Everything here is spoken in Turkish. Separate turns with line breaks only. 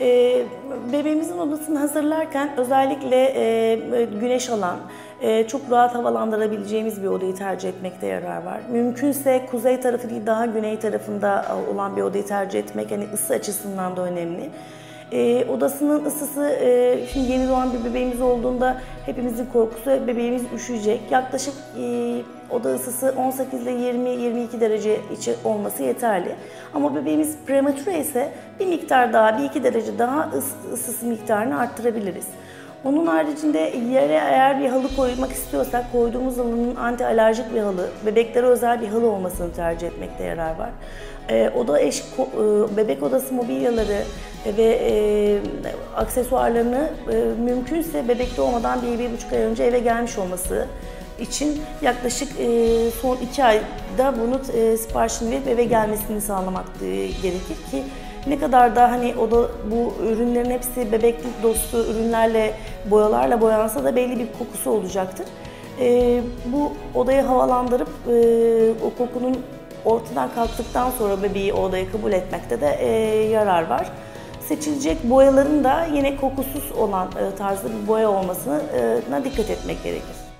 Ee, bebeğimizin odasını hazırlarken özellikle e, güneş alan, e, çok rahat havalandırabileceğimiz bir odayı tercih etmekte yarar var. Mümkünse kuzey tarafı değil daha güney tarafında olan bir odayı tercih etmek hani ısı açısından da önemli. E, odasının ısısı, e, şimdi yeni doğan bir bebeğimiz olduğunda hepimizin korkusu bebeğimiz üşüyecek. Yaklaşık e, oda ısısı 18 ile 20-22 derece içi olması yeterli. Ama bebeğimiz prematüre ise bir miktar daha, 1-2 derece daha ıs, ısısı miktarını arttırabiliriz. Onun haricinde yere eğer bir halı koymak istiyorsak koyduğumuz halının anti alerjik bir halı, bebeklere özel bir halı olmasını tercih etmekte yarar var. E, oda eş, e, bebek odası mobilyaları ve e, aksesuarlarını e, mümkünse bebekte olmadan bir, bir buçuk ay önce eve gelmiş olması için yaklaşık e, son iki ayda bunu e, siparişini verip eve gelmesini sağlamak e, gerekir ki ne kadar da hani o da bu ürünlerin hepsi bebeklik dostu ürünlerle boyalarla boyansa da belli bir kokusu olacaktır. E, bu odayı havalandırıp e, o kokunun ortadan kalktıktan sonra bebeği o odaya kabul etmekte de e, yarar var. Seçilecek boyaların da yine kokusuz olan e, tarzda bir boya olmasına dikkat etmek gerekir.